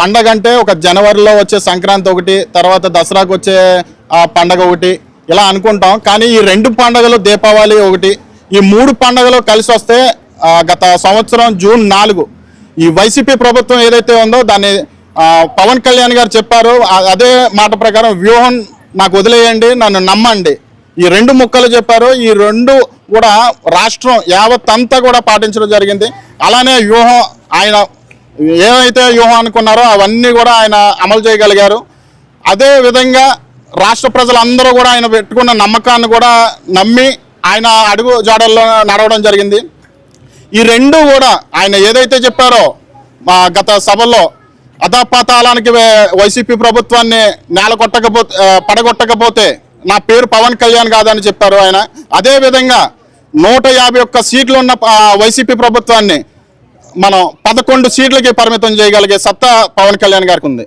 పండగ అంటే ఒక జనవరిలో వచ్చే సంక్రాంతి ఒకటి తర్వాత దసరాకు వచ్చే పండగ ఒకటి ఇలా అనుకుంటాం. కానీ ఈ రెండు పండగలు దీపావళి ఒకటి ఈ మూడు పండగలు కలిసి వస్తే గత సంవత్సరం జూన్ నాలుగు ఈ వైసీపీ ప్రభుత్వం ఏదైతే ఉందో దాన్ని పవన్ కళ్యాణ్ గారు చెప్పారు. అదే మాట ప్రకారం వ్యూహం నాకు వదిలేయండి నన్ను నమ్మండి. ఈ రెండు ముక్కలు చెప్పారు. ఈ రెండు కూడా రాష్ట్రం యావత్ అంతా కూడా పాటించడం జరిగింది. అలానే వ్యూహం ఆయన ఏమైతే వ్యూహం అనుకున్నారో అవన్నీ కూడా ఆయన అమలు చేయగలిగారు. అదే విధంగా రాష్ట్ర ప్రజలందరూ కూడా ఆయన పెట్టుకున్న నమ్మకాన్ని కూడా నమ్మి ఆయన అడుగు జాడల్లో నడవడం జరిగింది. ఈ రెండు కూడా ఆయన ఏదైతే చెప్పారో మా గత సభలో అధపాతాళానికి వైసీపీ ప్రభుత్వాన్ని నేలకొట్టకపోతే పడగొట్టకపోతే నా పేరు పవన్ కళ్యాణ్ కాదని చెప్పారు ఆయన. అదే విధంగా నూట యాభై ఒక్క సీట్లు ఉన్న వైసీపీ ప్రభుత్వాన్ని మనం పదకొండు సీట్లకి పరిమితం చేయగలిగే సత్తా పవన్ కళ్యాణ్ గారికి ఉంది